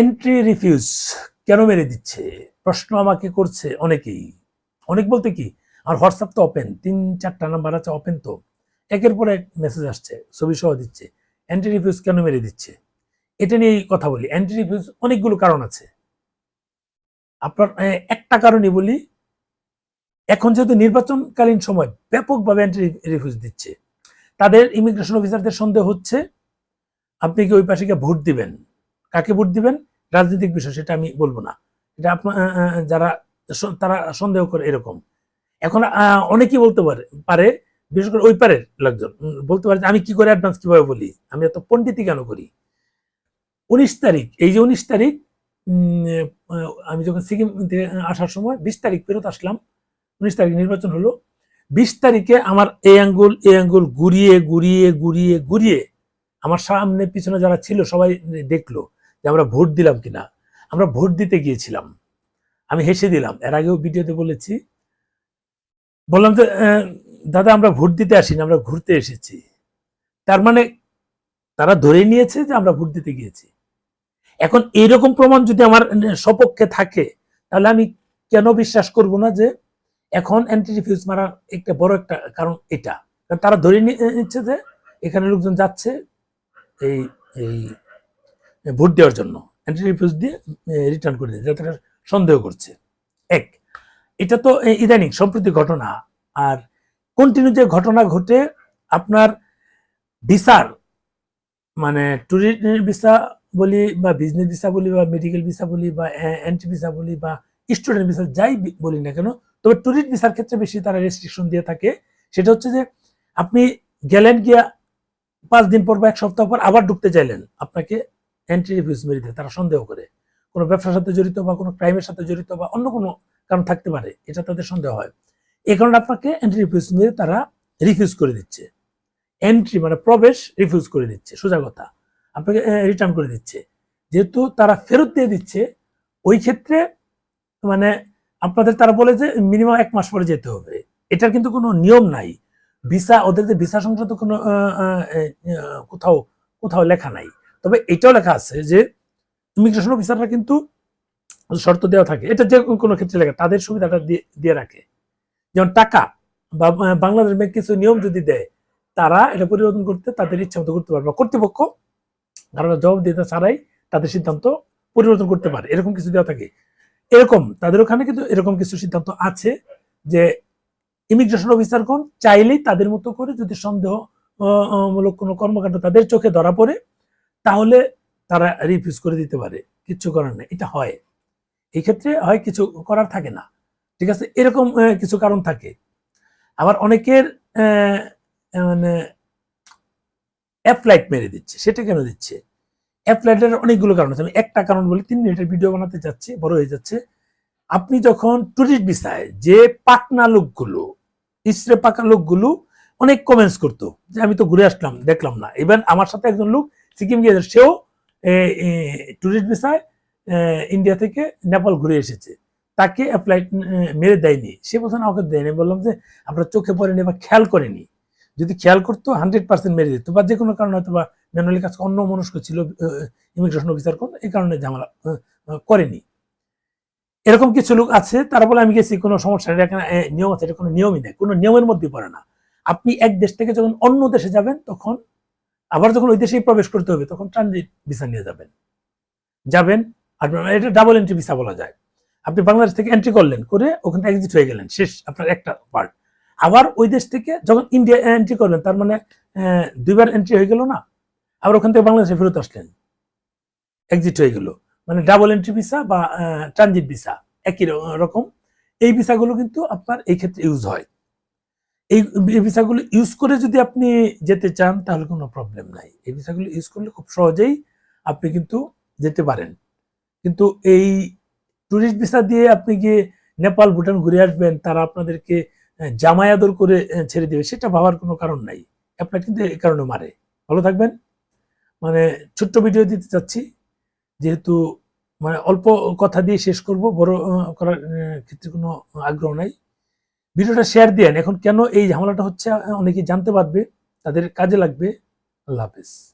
Entry refuse কেন মেরে দিচ্ছে? প্রশ্ন আমাকে করছে অনেকেই। অনেক বলতে কি, আর হোয়াটসঅ্যাপ তো ওপেন তিন, চারটা নাম্বার আছে ওপেন তো। একের পর এক মেসেজ আসছে, ছবি সহ দিচ্ছে। এন্ট্রি রিফিউজ কেন মেরে দিচ্ছে? এটা নিয়েই কথা বলি। এন্ট্রি রিফিউজ অনেকগুলো কারণ আছে। আপনার একটা কারণই বলি, এখন যেহেতু নির্বাচনকালীন সময় ব্যাপকভাবে এন্ট্রি রিফিউজ দিচ্ছে, তাদের ইমিগ্রেশন অফিসারদের সন্দেহ হচ্ছে, আপনি কি ওই পাশে গিয়ে ভোট দিবেন? কাকে ভোট দিবেন? রাজনৈতিক বিষয়, সেটা আমি বলব না। এটা আপনার যারা তারা সন্দেহ করে এরকম। এখন অনেকেই বলতে পারে পারে, বিশেষ করে ওই পারের লোকজন বলতে পারে আমি কি করে অ্যাডভান্স কীভাবে বলি? আমি এত পণ্ডিতি কেন করি? উনিশ তারিখ, এই যে উনিশ তারিখ আমি যখন সিকিম থেকে আসার সময়, বিশ তারিখ ফেরত আসলাম, উনিশ তারিখ নির্বাচন হলো, বিশ তারিখে আমার এই আঙ্গুল এই আঙ্গুল ঘুরিয়ে ঘুরিয়ে ঘুরিয়ে ঘুরিয়ে, আমার সামনে পিছনে যারা ছিল সবাই দেখল। যে আমরা ভোট দিলাম কিনা। আমরা ভোট দিতে গিয়েছিলাম। আমি হেসে দিলাম। এর আগেও ভিডিওতে বলেছি। বললাম যে দাদা, আমরা ভোট দিতে আসিনি, আমরা ঘুরতে এসেছি। তার মানে তারা ধরে নিয়েছে যে আমরা ভোট দিতে গিয়েছি। এখন এইরকম প্রমাণ যদি আমার সপক্ষে থাকে, তাহলে আমি কেন বিশ্বাস করব না যে এখন অ্যান্টি রিফিউজ মারার একটা বড় একটা কারণ এটা। তারা ধরে নিচ্ছে যে এখানে লোকজন যাচ্ছে, এই এই ভোট দেওয়ার জন্য অ্যান্টি রিফিউজ দিয়ে রিটার্ন করে দিচ্ছে তারা সন্দেহ করছে। এক, এটা তো ইদানিং সম্প্রতি ঘটনা। আর কন্টিনিউ যে ঘটনা ঘটে, আপনার ভিসার মানে ট্যুরিস্ট ভিসা বলি বা বিজনেস ভিসা বলি বা মেডিকেল ভিসা বলি বা এন্ট্রি ভিসা বলি বা স্টুডেন্ট ভিসা যাই বলি না কেন, তবে ট্যুরিস্ট ভিসার ক্ষেত্রে বেশি তারা রেস্ট্রিকশন দিয়ে থাকে। সেটা হচ্ছে যে, আপনি গেলেন গিয়া পাঁচ দিন পর বা এক সপ্তাহ পর আবার ঢুকতে চাইলেন। আপনাকে এন্ট্রি রিফিউজ মেরে দেয় তারা সন্দেহ করে। কোনো ব্যবসার সাথে জড়িত বা কোনো ক্রাইমের সাথে জড়িত বা অন্য কোনো কারণ থাকতে পারে, এটা তাদের সন্দেহ হয়। এই কারণে আপনাকে এন্ট্রি রিফিউজ মেরে তারা রিফিউজ করে দিচ্ছে। এন্ট্রি মানে প্রবেশ রিফিউজ করে দিচ্ছে, সোজা কথা। আপনাকে রিটার্ন করে দিচ্ছে। যেহেতু তারা ফেরত দিয়ে দিচ্ছে, ওই ক্ষেত্রে মানে আপনাদের তারা বলে যে মিনিমাম এক মাস পরে যেতে হবে। এটার কিন্তু কোনো নিয়ম নাই। ভিসা, ওদের যে ভিসা সংক্রান্ত কোনো কোথাও কোথাও লেখা নাই। তবে এটাও লেখা আছে যে ইমিগ্রেশন অফিসাররা কিন্তু শর্ত দেওয়া থাকে। এটা যে কোনো ক্ষেত্রে লেখা, তাদের সুবিধাটা দিয়ে রাখে। যেমন টাকা বা বাংলাদেশ ব্যাংক কিছু নিয়ম যদি দেয়, তারা এটা পরিবর্তন করতে তাদের ইচ্ছা মতো করতে পারবে। কর্তৃপক্ষ তারা জবাব দিতে ছাড়াই তাদের সিদ্ধান্ত পরিবর্তন করতে পারে। এরকম কিছু দেওয়া থাকে। এরকম, তাদের ওখানে কিন্তু এরকম কিছু সিদ্ধান্ত আছে যে ইমিগ্রেশন অফিসারগণ চাইলেই তাদের মতো করে যদি সন্দেহ মূলক কোনো কর্মকাণ্ড তাদের চোখে ধরা পড়ে তাহলে তারা রিফিউজ করে দিতে পারে। কিচ্ছু করার নেই। এটা হয়। এই ক্ষেত্রে হয় কিছু করার থাকে না। ঠিক আছে? এরকম কিছু কারণ থাকে। আবার অনেকের মানে অ্যাপ্লাইট মেরে দিচ্ছে। সেটা কেন দিচ্ছে? অ্যাপ্লাইটের অনেকগুলো কারণ আছে। আমি একটা কারণ বলি, তিন মিনিটের ভিডিও বানাতে যাচ্ছি, বড় হয়ে যাচ্ছে। আপনি যখন টুরিস্ট ভিসায় যে পাকনা লোকগুলো, ইসরে পাকা লোকগুলো অনেক কমেন্টস করতো যে, আমি তো ঘুরে আসলাম, দেখলাম না। ইভেন আমার সাথে একজন লোক সিকিম গিয়েছে সেও টুরিস্ট ভিসায় ইন্ডিয়া থেকে নেপাল ঘুরে এসেছে। তাকে অ্যাপ্লাই মেরে দেয়নি। সে বলছে আমাকে দেয়নি। বললাম যে আপনার চোখে পড়েনি বা খেয়াল করেনি। যদি খেয়াল করতো হান্ড্রেড পার্সেন্ট মেরে দিত। বা যে কোনো কারণে হয়তো বা ম্যানুয়ালি কাজ অন্য মনস্ক ছিল ইমিগ্রেশন অফিসার কোন, এই কারণে ঝামেলা করেনি। এরকম কিছু লোক আছে, তারা বলে, আমি গেছি, কোনো সমস্যা নেই। এখানে নিয়ম আছে, এটা কোনো নিয়মই নেই, কোনো নিয়মের মধ্যে পড়ে না। আপনি এক দেশ থেকে যখন অন্য দেশে যাবেন, তখন আবার যখন ওই দেশেই প্রবেশ করতে হবে, তখন ট্রানজিট ভিসা নিয়ে যাবেন। যাবেন, আর এটা ডাবল এন্ট্রি ভিসা বলা যায়। আপনি বাংলাদেশ থেকে এন্ট্রি করলেন, করে ওখানে এক্সিট হয়ে গেলেন, শেষ আপনার একটা পার্ট আবার ওই দেশ থেকে যখন ইন্ডিয়া এন্ট্রি করলেন, তার মানে দুইবার এন্ট্রি হয়ে গেল না, আবার ওখান থেকে বাংলাদেশে ফেরত আসলেন। এক্সিট হয়ে গেল। মানে ডাবল এন্ট্রি ভিসা বা ট্রানজিট ভিসা একই রকম। এই ভিসাগুলো কিন্তু আপনার এই ক্ষেত্রে ইউজ হয়। এই ভিসাগুলো ইউজ করে যদি আপনি যেতে চান, তাহলে কোনো প্রবলেম নাই। এই ভিসাগুলো ইউজ করলে খুব সহজেই আপনি কিন্তু যেতে পারেন। কিন্তু এই টুরিস্ট ভিসা দিয়ে আপনি গিয়ে নেপাল ভুটান ঘুরে আসবেন, তারা আপনাদেরকে আদর করে ছেড়ে দেবে, সেটা ভাবার কোনো কারণ নাই। আপনার কিন্তু এই কারণে মারে। ভালো থাকবেন। মানে ছোট্ট ভিডিও দিতে চাচ্ছি। যেহেতু মানে অল্প কথা দিয়ে শেষ করব, বড় করার ক্ষেত্রে কোনো আগ্রহ নাই। ভিডিওটা শেয়ার দিয়েন। এখন কেন এই ঝামেলাটা হচ্ছে অনেকে জানতে পারবে, তাদের কাজে লাগবে। আল্লাহ হাফেজ।